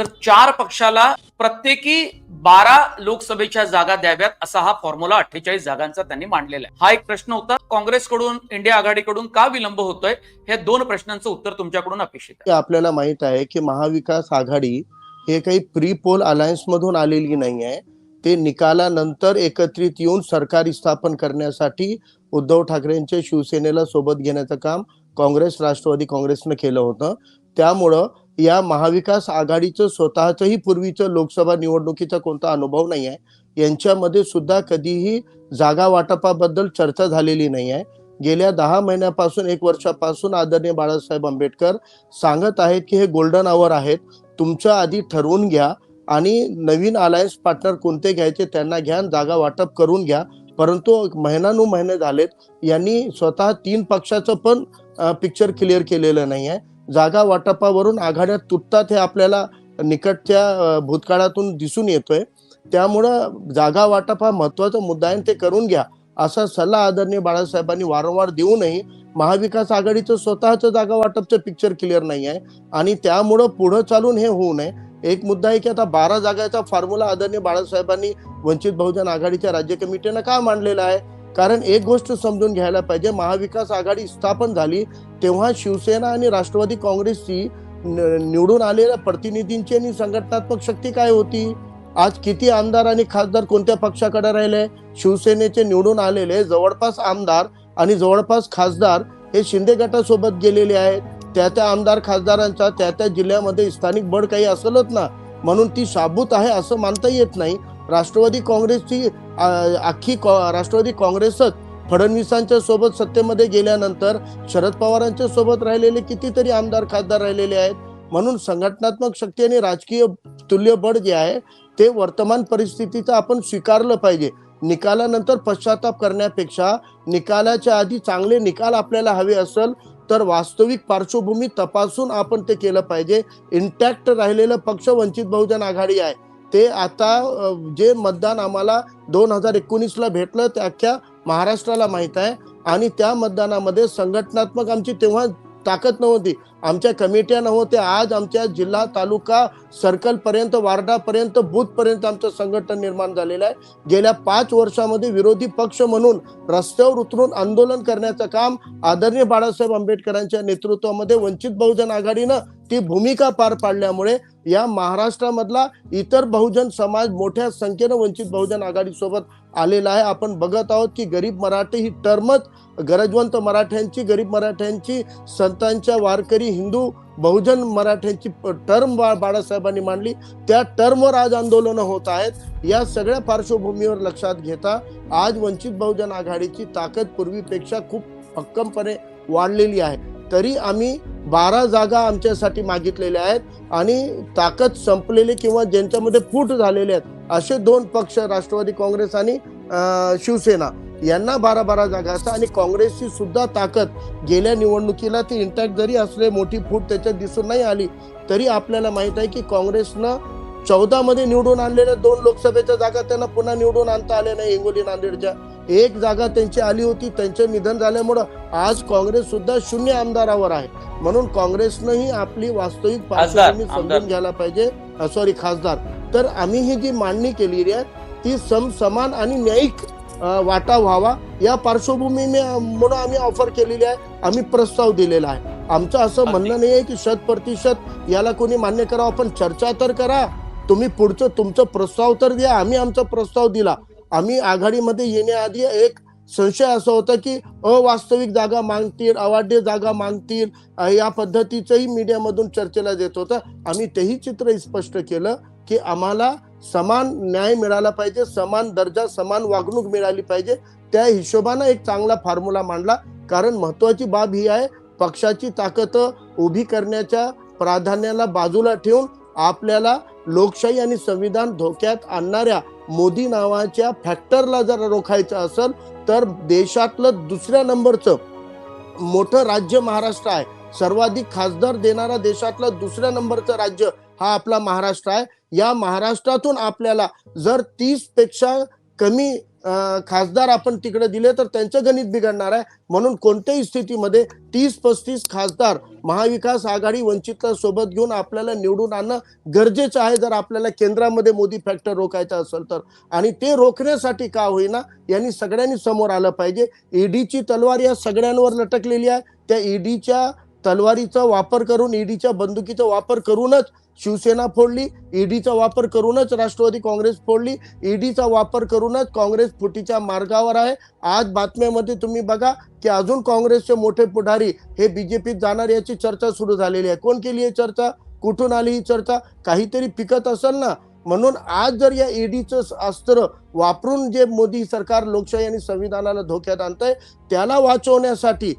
तर चार पक्षाला प्रत्येकी बारा लोकसभेच्या जागा द्याव्यात असा हा फॉर्म्युला अठ्ठेचाळीस जागांचा त्यांनी मांडलेला आहे. हा एक प्रश्न होता. काँग्रेसकडून इंडिया आघाडीकडून का विलंब होतोय? हे दोन प्रश्नांचं उत्तर तुमच्याकडून अपेक्षित आहे. आपल्याला माहीत आहे की महाविकास आघाडी हे काही प्री पोल अलायन्स मधून आलेली नाही आहे. ते निकालानंतर एकत्रित येऊन सरकारी स्थापन करण्यासाठी उद्धव ठाकरेंच्या शिवसेनेला सोबत घेण्याचं काम काँग्रेस राष्ट्रवादी काँग्रेसनं केलं होतं. त्यामुळं या महाविकास आघाडीचं स्वतःचंही पूर्वीचं लोकसभा निवडणुकीचा कोणता अनुभव नाही आहे. यांच्यामध्ये सुद्धा कधीही जागा वाटपाबद्दल चर्चा झालेली नाही आहे. गेल्या दहा महिन्यापासून एक वर्षापासून आदरणीय बाळासाहेब आंबेडकर सांगत आहेत की हे गोल्डन आवर आहेत. तुमच्या आधी ठरवून घ्या आणि नवीन अलायन्स पार्टनर कोणते घ्यायचे त्यांना घ्या जागा वाटप करून घ्या. परंतु महिनानु महिने झालेत. यांनी स्वतः तीन पक्षाचं पण पिक्चर क्लिअर केलेलं नाही आहे. जागा वाटपावरून आघाड्या तुटतात हे आपल्याला निकटच्या भूतकाळातून दिसून येतोय. त्यामुळं जागा वाटप हा महत्त्वाचा मुद्दा आहे आणि ते करून घ्या. असा सल्ला आदरणीय बाळासाहेबांनी वारंवार देऊनही महाविकास आघाडीचं स्वतःचं जागा वाटपचं पिक्चर क्लिअर नाही आहे. आणि त्यामुळं पुढं चालून हे होऊ नये. एक मुद्दा आहे की आता बारा जागाचा फॉर्म्युला आदरणीय बाळासाहेबांनी वंचित बहुजन आघाडीच्या राज्य कमिटीनं का मांडलेला आहे? कारण एक गोष्ट समजून घ्यायला पाहिजे महाविकास आघाडी स्थापन झाली तेव्हा शिवसेना आणि राष्ट्रवादी काँग्रेसची न- निवडून आलेल्या प्रतिनिधींची आणि संघटनात्मक शक्ती काय होती? आज किती आमदार आणि खासदार कोणत्या पक्षाकडे राहिले? शिवसेनेचे निवडून आलेले जवळपास आमदार आणि जवळपास खासदार हे शिंदे गटासोबत गेलेले आहेत. त्या त्या आमदार खासदारांचा त्या त्या जिल्ह्यामध्ये स्थानिक बळ काही असेलच ना. म्हणून ती साबूत आहे असं मानता येत नाही. राष्ट्रवादी काँग्रेसची अख्खी कॉ- राष्ट्रवादी काँग्रेसच फडणवीसांच्या सोबत सत्तेमध्ये गेल्यानंतर शरद पवारांच्या सोबत राहिलेले कितीतरी आमदार खासदार राहिलेले आहेत. म्हणून संघटनात्मक शक्ती आणि राजकीय तुल्यबळ जे आहे ते वर्तमान परिस्थितीचं आपण स्वीकारलं पाहिजे. निकालानंतर पश्चाताप करण्यापेक्षा निकालाच्या आधी चांगले निकाल आपल्याला हवे असेल तर वास्तविक पार्श्वभूमी तपासून आपण ते केलं पाहिजे. इंटॅक्ट राहिलेलं पक्ष वंचित बहुजन आघाडी आहे. ते आता जे मतदान आम्हाला दोन हजार एकोणीसला भेटलं ते अख्ख्या महाराष्ट्राला माहीत आहे. आणि त्या मतदानामध्ये संघटनात्मक आमची तेव्हा ताकद नव्हती. आमच्या कमिट्या नव्हत्या. आज आमच्या जिल्हा तालुका सर्कल पर्यंत वार्डापर्यंत बूथपर्यंत आमचं संघटन निर्माण झालेलं आहे. गेल्या पाच वर्षामध्ये विरोधी पक्ष म्हणून रस्त्यावर उतरून आंदोलन करण्याचं काम आदरणीय बाळासाहेब आंबेडकरांच्या नेतृत्वामध्ये वंचित बहुजन आघाडीनं ती भूमिका पार पाडल्यामुळे या महाराष्ट्रामधला इतर बहुजन समाज मोठ्या संख्येनं वंचित बहुजन आघाडीसोबत आलेला आहे. आपण बघत आहोत की गरीब मराठी ही टर्मच गरजवंत मराठ्यांची गरीब मराठ्यांची संतांच्या वारकरी हिंदू बहुजन मराठ्यांची टर्म बाळासाहेबांनी मांडली. त्या टर्मवर आज आंदोलनं होत आहेत. या सगळ्या पार्श्वभूमीवर लक्षात घेता आज वंचित बहुजन आघाडीची ताकद पूर्वीपेक्षा खूप भक्कमपणे वाढलेली आहे. तरी आम्ही बारा जागा आमच्यासाठी मागितलेल्या आहेत आणि ताकद संपलेली किंवा ज्यांच्यामध्ये फूट झालेले आहेत असे दोन पक्ष राष्ट्रवादी काँग्रेस आणि शिवसेना यांना बारा बारा जागा असतात आणि काँग्रेसची सुद्धा ताकद गेल्या निवडणुकीला ती इंटॅक्ट जरी असले मोठी फूट त्याच्यात दिसून नाही आली तरी आपल्याला माहीत आहे की काँग्रेसनं चौदामध्ये निवडून आणलेल्या दोन लोकसभेच्या जागा त्यांना पुन्हा निवडून आणता आल्या नाही हिंगोली नांदेडच्या. एक जागा त्यांची आली होती त्यांचं निधन झाल्यामुळं आज काँग्रेस सुद्धा शून्य आमदारावर आहे. म्हणून काँग्रेसनंही आपली वास्तविक पार्श्वभूमी. समजून घ्यायला पाहिजे. सॉरी खासदार. तर आम्ही ही जी मांडणी केलेली आहे ती सम समान आणि न्यायिक वाटा व्हावा. या पार्श्वभूमीने म्हणून आम्ही ऑफर केलेली आहे. आम्ही प्रस्ताव दिलेला आहे. आमचं असं म्हणणं नाही आहे की शत प्रतिशत याला कोणी मान्य करावं आपण चर्चा तर करा. तुम्ही पुढचं तुमचं प्रस्ताव तर द्या. आम्ही आमचा प्रस्ताव दिला. आम्ही आघाडीमध्ये येण्याआधी एक संशय असा होता की अवास्तविक जागा मागतील अवाढ्य जागा मागतील या पद्धतीचंही मीडियामधून चर्चेला देत होतं. आम्ही तेही चित्र स्पष्ट केलं की आम्हाला समान न्याय मिळाला पाहिजे समान दर्जा समान वागणूक मिळाली पाहिजे. त्या हिशोबानं एक चांगला फॉर्म्युला मांडला. कारण महत्वाची बाब ही आहे पक्षाची ताकद उभी करण्याच्या प्राधान्याला बाजूला ठेवून आपल्याला लोकशाही आणि संविधान धोक्यात आणणाऱ्या मोदी नावाच्या फॅक्टरला जर रोखायचं असेल तर देशातलं दुसऱ्या नंबरचं मोठं राज्य महाराष्ट्र आहे. सर्वाधिक खासदार देणारा देशातलं दुसऱ्या नंबरचं राज्य हा आपला महाराष्ट्र आहे. या महाराष्ट्रातून आपल्याला जर तीसपेक्षा कमी खासदार आपण तिकडे दिले तर त्यांचं गणित बिघडणार आहे. म्हणून कोणत्याही स्थितीमध्ये तीस पस्तीस खासदार महाविकास आघाडी वंचितला सोबत घेऊन आपल्याला निवडून आणणं गरजेचं आहे. जर आपल्याला केंद्रामध्ये मोदी फॅक्टर रोखायचा असेल तर. आणि ते रोखण्यासाठी का होईना यांनी सगळ्यांनी समोर आलं पाहिजे. ईडीची तलवार या सगळ्यांवर लटकलेली आहे. त्या ईडीच्या तलवारीचा वापर करून ईडीच्या बंदुकीचा वापर करूनच शिवसेना फोडली ईडीचा वापर करूनच राष्ट्रवादी काँग्रेस फोडली ईडीचा वापर करूनच काँग्रेस फुटीच्या मार्गावर आहे. आज बातम्यामध्ये तुम्ही बघा की अजून काँग्रेसचे मोठे पुढारी हे बीजेपीत जाणार याची चर्चा सुरू झालेली आहे. कोण केली आहे चर्चा? कुठून आली ही चर्चा? काहीतरी पिकत असेल ना? म्हणून आज जर या ईडीचं अस्त्र वापरून जे मोदी सरकार लोकशाही आणि संविधानाला धोक्यात आणतंय त्याला वाचवण्यासाठी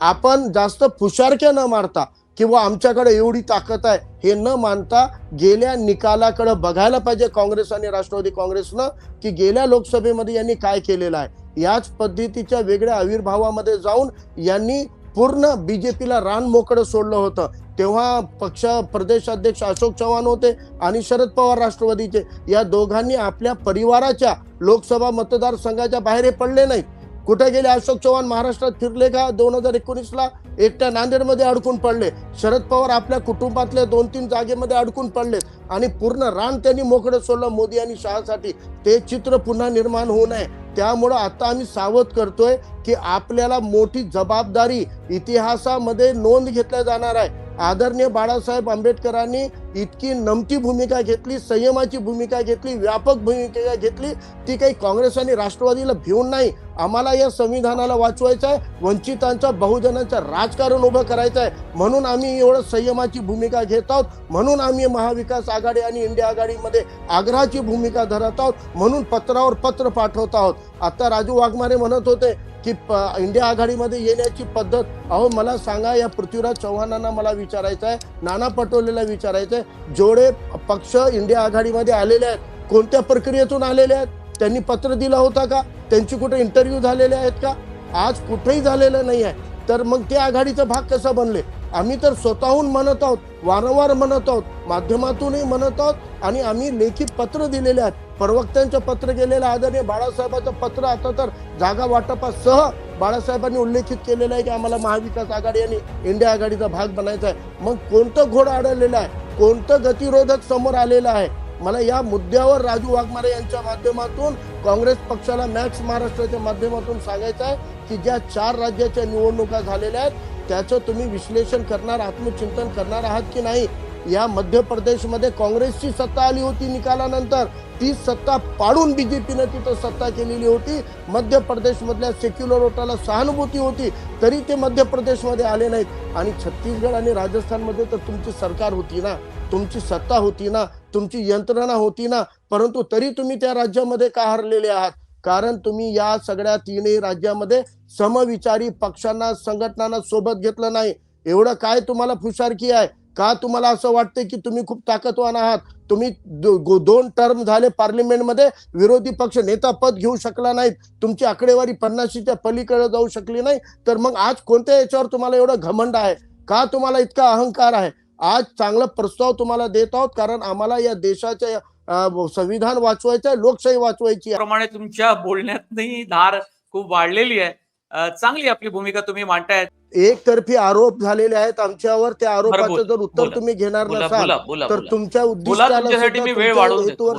आपण जास्त फुशारक्या न मारता किंवा आमच्याकडे एवढी ताकद आहे हे न मानता गेल्या निकालाकडे बघायला पाहिजे काँग्रेस आणि राष्ट्रवादी काँग्रेसनं की गेल्या लोकसभेमध्ये यांनी काय केलेलं आहे. याच पद्धतीच्या वेगळ्या आविर्भावामध्ये जाऊन यांनी पूर्ण बीजेपीला रान मोकळं सोडलं होतं. तेव्हा पक्ष प्रदेशाध्यक्ष अशोक चव्हाण होते आणि शरद पवार राष्ट्रवादीचे. या दोघांनी आपल्या परिवाराच्या लोकसभा मतदारसंघाच्या बाहेर हे पडले नाहीत. कुठे गेले? अशोक चव्हाण महाराष्ट्रात फिरले का? दोन हजार एकोणीसला एकट्या नांदेडमध्ये अडकून पडले. शरद पवार आपल्या कुटुंबातल्या दोन तीन जागेमध्ये अडकून पडले. आणि पूर्ण रान त्यांनी मोकळं सोडलं मोदी आणि शहासाठी. ते चित्र पुन्हा निर्माण होऊ नये. त्यामुळं आता आम्ही सावध करतोय की आपल्याला मोठी जबाबदारी इतिहासामध्ये नोंद घेतल्या जाणार आहे. आदरणीय बाळासाहेब आंबेडकरांनी इतकी नमती भूमिका घेतली संयमाची भूमिका घेतली व्यापक भूमिका घेतली. ती काही काँग्रेस आणि राष्ट्रवादीला भिवून नाही. आम्हाला या संविधानाला वाचवायचं आहे. वंचितांचा बहुजनांचं राजकारण उभं करायचं आहे. म्हणून आम्ही एवढं संयमाची भूमिका घेत आहोत. म्हणून आम्ही महाविकास आघाडी आणि इंडिया आघाडीमध्ये आग्रहाची भूमिका धरत आहोत. म्हणून पत्रावर पत्र पाठवत आहोत. आता राजू वाघमारे म्हणत होते की प- इंडिया आघाडीमध्ये येण्याची पद्धत अहो मला सांगा या पृथ्वीराज चव्हाणांना मला विचारायचं आहे नाना पटोलेला विचारायचं आहे जेवढे पक्ष इंडिया आघाडीमध्ये आलेले आहेत कोणत्या प्रक्रियेतून आलेले आहेत त्यांनी पत्र दिला होता का त्यांची कुठे इंटरव्ह्यू झालेले आहेत का आज कुठेही झालेलं नाही आहे तर मग ते आघाडीचा भाग कसा बनले? आम्ही तर स्वतःहून म्हणत आहोत वारंवार म्हणत आहोत माध्यमातूनही म्हणत आहोत आणि आम्ही लेखी पत्र दिलेले आहेत. प्रवक्त्यांचं पत्र गेलेलं आहे. आदरणीय बाळासाहेबाचं पत्र आता तर जागा वाटपासह बाळासाहेबांनी उल्लेखित केलेलं आहे की आम्हाला महाविकास आघाडी आणि इंडिया आघाडीचा भाग बनायचा आहे. मग कोणतं घोड अडवलेलं आहे? कोणतं गतिरोधक समोर आलेलं आहे? मला या मुद्द्यावर राजू वाघमारे यांच्या माध्यमातून काँग्रेस पक्षाला मॅक्स महाराष्ट्राच्या माध्यमातून सांगायचं आहे की ज्या चार राज्याच्या निवडणुका झालेल्या आहेत त्याचं तुम्ही विश्लेषण करणार आत्मचिंतन करणार आहात की नाही? या मध्य प्रदेशमध्ये काँग्रेसची सत्ता आली होती निकालानंतर. ती सत्ता पाडून बीजेपीनं तिथं सत्ता केलेली होती. मध्य प्रदेशमधल्या सेक्युलर वोटाला सहानुभूती होती तरी ते मध्य प्रदेशमध्ये आले नाहीत. आणि छत्तीसगड आणि राजस्थानमध्ये तर तुमची सरकार होती ना. तुमची सत्ता होती ना. तुमची यंत्रणा होती ना. परंतु तरी तुम्ही त्या राज्यामध्ये का हरलेले आहात? कारण तुम्ही या सगळ्या तीनही राज्यामध्ये समविचारी पक्षांना संघटनांना सोबत घेतलं नाही. एवढं काय तुम्हाला फुशारकी आहे? का तुम्हाला असं वाटतंय की तुम्ही खूप ताकदवान आहात? तुम्ही दो- दोन टर्म झाले पार्लिमेंटमध्ये विरोधी पक्ष नेता पद घेऊ शकला नाहीत. तुमची आकडेवारी पन्नाशीच्या पलीकडे जाऊ शकली नाही. तर मग आज कोणत्या याच्यावर तुम्हाला एवढं घमंड आहे? का तुम्हाला इतका अहंकार आहे? आज चांगला प्रस्ताव तुम्हाला देत आहोत कारण आम्हाला या देशाच्या संविधान वाचवायचं लोकशाही वाचवायची प्रमाणे तुमच्या बोलण्यात धार खूप वाढलेली आहे. चांगली आपली भूमिका तुम्ही मांडतायत एकतर्फी आरोप झालेले आहेत आमच्यावर त्या आरोपाचं जर उत्तर. तुम्ही घेणार नसाल तर. तुमच्या उद्दिष्टाला.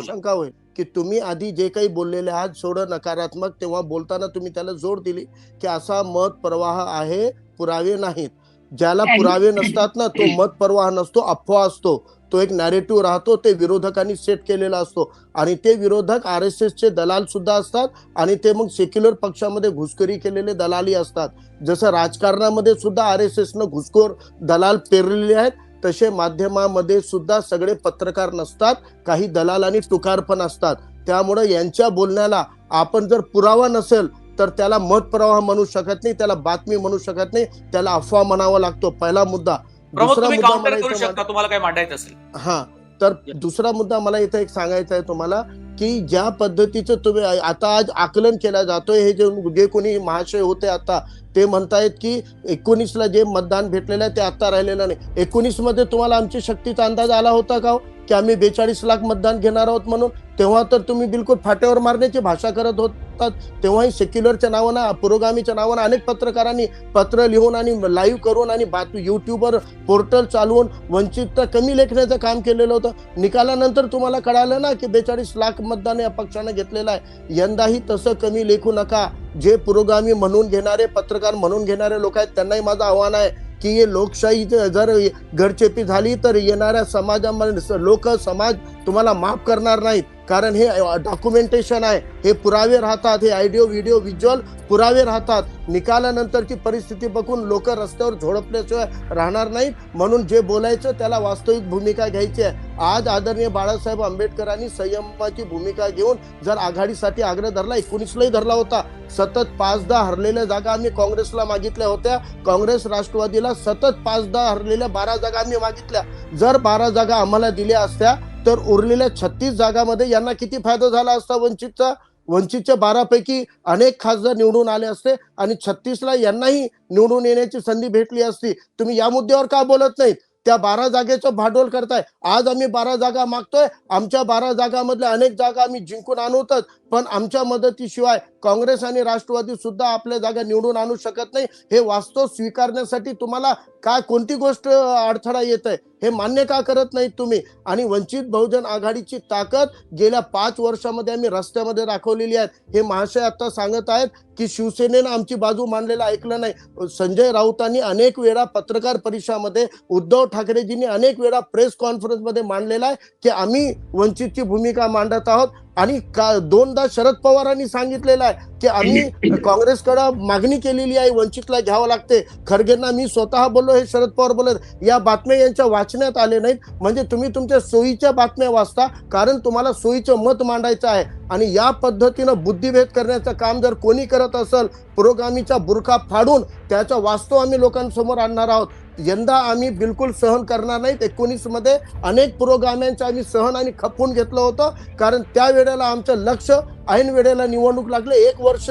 शंका होईल की तुम्ही आधी जे काही बोललेले आहात थोडं नकारात्मक तेव्हा बोलताना तुम्ही त्याला जोड दिली की असा मत प्रवाह आहे पुरावे नाहीत ज्याला पुरावे नसतात ना तो मत प्रवाह नसतो अफवा असतो. तो एक नॅरेटिव्ह राहतो ते विरोधकांनी सेट केलेला असतो. आणि ते विरोधक आर एस एसचे दलाल सुद्धा असतात आणि ते मग सेक्युलर पक्षामध्ये घुसखोरी केलेले दलाली असतात. जसं राजकारणामध्ये सुद्धा आर एस एसनं घुसखोर दलाल पेरलेले आहेत तसे माध्यमामध्ये सुद्धा सगळे पत्रकार नसतात काही दलाल आणि टुकार पण असतात. त्यामुळे यांच्या बोलण्याला आपण जर पुरावा नसेल तर त्याला मत प्रवाह म्हणू शकत नाही त्याला बातमी म्हणू शकत नाही त्याला अफवा म्हणावा लागतो. पहिला मुद्दा. दुसरा मुद्दा तुम्हाला काय मांडायचं असेल. हा तर दुसरा मुद्दा मला इथं एक सांगायचा आहे तुम्हाला की ज्या पद्धतीचं तुम्ही आता आज आकलन केला जातोय हे जे जे कोणी महाशय होते आता ते म्हणतायत की एकोणीसला जे मतदान भेटलेलं आहे ते आत्ता राहिलेलं नाही. एकोणीसमध्ये तुम्हाला आमची शक्तीचा अंदाज आला होता का हो? की आम्ही बेचाळीस लाख मतदान घेणार आहोत म्हणून? तेव्हा तर तुम्ही बिलकुल फाट्यावर मारण्याची भाषा करत होतात. तेव्हाही सेक्युलरच्या नावानं पुरोगामीच्या नावानं अनेक पत्रकारांनी पत्र लिहून आणि लाईव्ह करून आणि बात युट्यूबवर पोर्टल चालवून वंचितता कमी लेखण्याचं काम केलेलं होतं. निकालानंतर तुम्हाला कळालं ना की बेचाळीस लाख मतदान या पक्षानं घेतलेलं आहे. यंदाही तसं कमी लेखू नका. जे पुरोगामी म्हणून घेणारे पत्रकार म्हणून घेणारे लोक आहेत त्यांनाही माझं आव्हान आहे की हे लोकशाही जर घरचेपी झाली तर येणाऱ्या समाजामध्ये लोक समाज तुम्हाला माफ करणार नाहीत. कारण हे डॉक्युमेंटेशन आहे. हे पुरावे राहतात हे आयडिओ व्हिडिओ व्हिज्युअल पुरावे राहतात. निकालानंतरची परिस्थिती बघून लोक रस्त्यावर झोडपल्याशिवाय राहणार नाहीत. म्हणून जे बोलायचं त्याला वास्तविक भूमिका घ्यायची आहे. आज आदरणीय बाळासाहेब आंबेडकरांनी संयमाची भूमिका घेऊन जर आघाडीसाठी आग्रह धरला एकोणीसलाही धरला होता. सतत पाचदा हरलेल्या जागा आम्ही काँग्रेसला मागितल्या होत्या. काँग्रेस राष्ट्रवादीला सतत पाचदा हरलेल्या बारा जागा आम्ही मागितल्या. जर बारा जागा आम्हाला दिल्या असत्या तर उरलेल्या छत्तीस जागामध्ये यांना किती फायदा झाला असता? वंचितचा वंचितच्या बारापैकी अनेक खासदार निवडून आले असते आणि छत्तीसला यांनाही निवडून येण्याची संधी भेटली असती. तुम्ही या मुद्द्यावर का बोलत नाहीत? त्या बारा जागेचं भांडवल करताय. आज आम्ही बारा जागा मागतोय. आमच्या बारा जागामधल्या अनेक जागा आम्ही जिंकून आणूतच. पण आमच्या मदतीशिवाय काँग्रेस आणि राष्ट्रवादी सुद्धा आपल्या जागा निवडून आणू शकत नाही. हे वास्तव स्वीकारण्यासाठी तुम्हाला काय कोणती गोष्ट अडथळा येत आहे हे मान्य का करत नाहीत तुम्ही? आणि वंचित बहुजन आघाडीची ताकद गेल्या पाच वर्षामध्ये आम्ही रस्त्यामध्ये दाखवलेली आहे. हे महाशय आता सांगत आहेत की शिवसेनेनं आमची बाजू मांडलेलं ऐकलं नाही. संजय राऊतांनी अनेक वेळा पत्रकार परिषदामध्ये उद्धव ठाकरेजींनी अनेक वेळा प्रेस कॉन्फरन्समध्ये मांडलेला आहे की आम्ही वंचितची भूमिका मांडत आहोत. आणि का दोनदा शरद पवारांनी सांगितलेलं आहे की आम्ही काँग्रेसकडे मागणी केलेली आहे वंचितला घ्यावं लागते. खरगेंना मी स्वतः बोललो हे शरद पवार बोलत या बातम्या यांच्या वाचण्यात आले नाहीत. म्हणजे तुम्ही तुमच्या सोयीच्या बातम्या वाचता कारण तुम्हाला सोयीचं मत मांडायचं आहे. आणि या पद्धतीनं बुद्धिभेद करण्याचं काम जर कोणी करत असेल पुरोगामीचा बुरखा फाडून त्याचा वास्तव आम्ही लोकांसमोर आणणार आहोत. यंदा आम्ही बिलकुल सहन करणार नाहीत एकोणीसमध्ये अनेक पुरोगाम्यांचं आम्ही सहन आणि खपवून घेतलं होतं. कारण त्या वेळेला आमचं लक्ष ऐन वेळेला निवडणूक लागले. एक वर्ष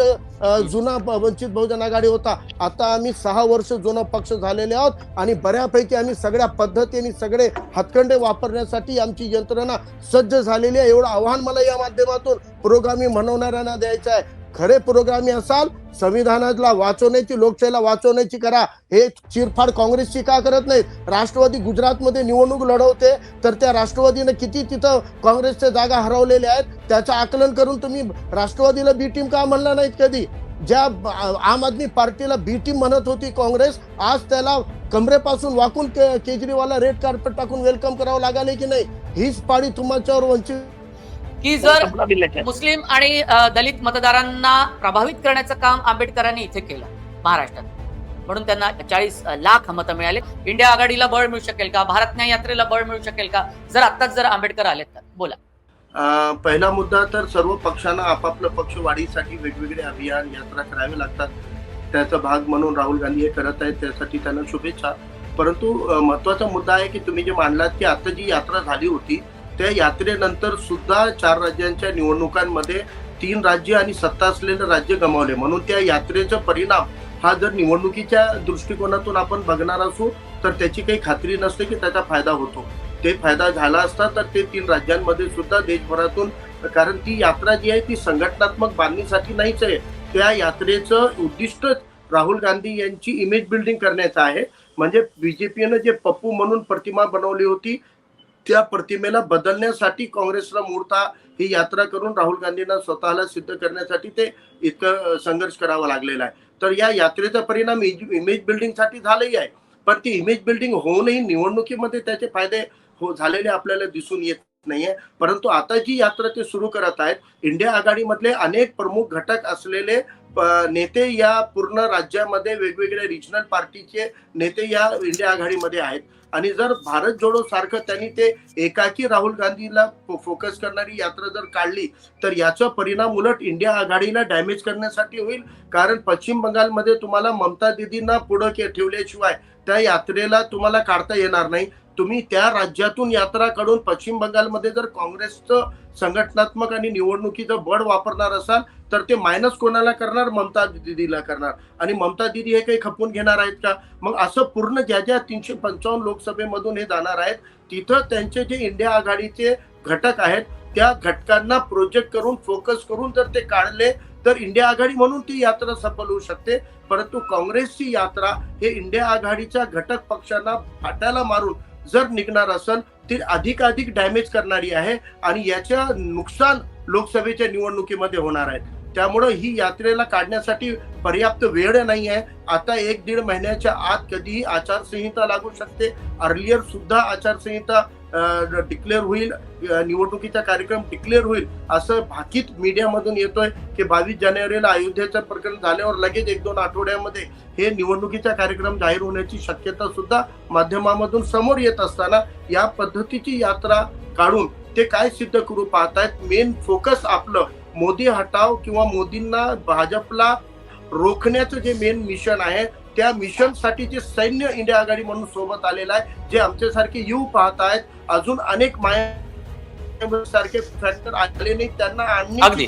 जुना वंचित बहुजन आघाडी होता. आता आम्ही सहा वर्ष जुना पक्ष झालेले आहोत आणि बऱ्यापैकी आम्ही सगळ्या पद्धतीने सगळे हातखंडे वापरण्यासाठी आमची यंत्रणा सज्ज झालेली आहे. एवढं आव्हान मला या माध्यमातून पुरोगामी म्हणवणाऱ्यांना द्यायचं आहे. खरे पुरोगामी असाल संविधानाला वाचवण्याची लोकशाहीला वाचवण्याची करा. हे चिरफाड काँग्रेसची का करत नाहीत? राष्ट्रवादी गुजरातमध्ये निवडणूक लढवते तर त्या राष्ट्रवादीनं किती तिथं काँग्रेसच्या जागा हरवलेल्या आहेत? त्याचं आकलन करून तुम्ही राष्ट्रवादीला बी टीम का म्हणला नाहीत कधी? ज्या आम आदमी पार्टीला बी टीम म्हणत होती काँग्रेस आज त्याला कमरेपासून वाकून के केजरीवालला रेड कार्पेट टाकून वेलकम करावं लागले की नाही? हीच पाळी तुमच्यावर वंचित की जर. मुस्लिम आणि दलित मतदारांना प्रभावित करण्याचं काम आंबेडकरांनी इथे केलं महाराष्ट्रात. म्हणून त्यांना चाळीस लाख मतं मिळाले. इंडिया आघाडीला बळ मिळू शकेल का? भारत न्याय यात्रेला बळ मिळू शकेल का? जर आत्ताच जर आंबेडकर आलेत तर. बोला. पहिला मुद्दा तर सर्व पक्षांना आपापलं पक्ष वाढीसाठी वेगवेगळे अभियान यात्रा करावे लागतात. त्याचा भाग म्हणून राहुल गांधी हे करत आहेत त्यासाठी त्यांना शुभेच्छा. परंतु महत्त्वाचा मुद्दा आहे की तुम्ही जे मांडलात की आता जी यात्रा झाली होती त्या यात्रेनंतर सुद्धा चार राज्यांच्या निवडणुकांमध्ये तीन राज्य आणि सत्ता असलेले राज्य गमावले. म्हणून त्या यात्रेचा परिणाम हा जर निवडणुकीच्या दृष्टिकोनातून आपण बघणार असू तर त्याची काही खात्री नसते की त्याचा फायदा होतो. ते फायदा झाला असता तर ते तीन राज्यांमध्ये सुद्धा देशभरातून कारण ती यात्रा जी आहे ती संघटनात्मक बांधणीसाठी नाहीच आहे. त्या यात्रेचं उद्दिष्ट राहुल गांधी यांची इमेज बिल्डिंग करण्याचं आहे. म्हणजे बीजेपीनं जे पप्पू म्हणून प्रतिमा बनवली होती त्या प्रतिमेला बदलण्यासाठी काँग्रेसला मूर्ता ही यात्रा करून राहुल गांधींना स्वतःला सिद्ध करण्यासाठी ते इतकं संघर्ष करावा लागलेला आहे. तर या यात्रेचा परिणाम इमेज बिल्डिंगसाठी झालाही आहे. पण ती इमेज बिल्डिंग होऊनही निवडणुकीमध्ये त्याचे फायदे हो झालेले आपल्याला दिसून येत नाहीये. परंतु आता जी यात्रा ते सुरू करत आहेत इंडिया आघाडीमधले अनेक प्रमुख घटक असलेले नेते या पूर्ण राज्यामध्ये वेगवेगळ्या रिजनल पार्टीचे नेते या इंडिया आघाडीमध्ये आहेत. आणि जर भारत जोडो सारखं त्यांनी ते एकाकी राहुल गांधीला फो- फोकस करणारी यात्रा जर काढली तर याचा परिणाम उलट इंडिया आघाडीला डॅमेज करण्यासाठी होईल. कारण पश्चिम बंगालमध्ये तुम्हाला ममता दिदींना पुढं के ठेवल्याशिवाय त्या यात्रेला तुम्हाला काढता येणार नाही. तुम्ही त्या राज्यातून यात्रा काढून पश्चिम बंगालमध्ये जर काँग्रेसचं संघटनात्मक आणि निवडणुकीचं बळ वापरणार असाल तर ते मायनस कोणाला करणार? ममता दिदीला करणार. आणि ममता दिदी हे काही खपून घेणार आहेत का? मग असं पूर्ण ज्या ज्या तीनशे पंचावन्न लोकसभेमधून हे जाणार आहेत तिथं त्यांचे जे इंडिया आघाडीचे घटक आहेत त्या घटकांना प्रोजेक्ट करून फोकस करून जर ते काढले तर इंडिया आघाडी म्हणून ती यात्रा सफल होऊ शकते. परंतु काँग्रेसची यात्रा हे इंडिया आघाडीच्या घटक पक्षांना फाट्याला मारून जर निघणार असेल ती अधिकाधिक डॅमेज करणारी आहे आणि याच्या नुकसान लोकसभेच्या निवडणुकीमध्ये होणार आहे. त्यामुळं ही यात्रेला काढण्यासाठी पर्याप्त वेळ नाही आहे. आता एक दीड महिन्याच्या आत कधीही आचारसंहिता लागू शकते. अर्लियर सुद्धा आचारसंहिता डिक्लेअर होईल निवडणुकीचा कार्यक्रम डिक्लेअर होईल असं भाकीत मीडियामधून येतोय की बावीस जानेवारीला अयोध्येचं प्रकरण झाल्यावर लगेच एक दोन आठवड्यामध्ये हे निवडणुकीचा कार्यक्रम जाहीर होण्याची शक्यता सुद्धा माध्यमामधून समोर येत असताना या पद्धतीची यात्रा काढून ते काय सिद्ध करू पाहतायत. मेन फोकस आपलं मोदी हटाव किंवा मोदींना भाजपला रोखण्याचं जे मेन मिशन आहे त्या मिशनसाठी जे सैन्य इंडिया आघाडी म्हणून सोबत आलेलं आहे जे आमच्यासारखे यू पाहत आहेत अजून अनेक माया सारखे फॅक्टर आले नाही त्यांना आणण्याची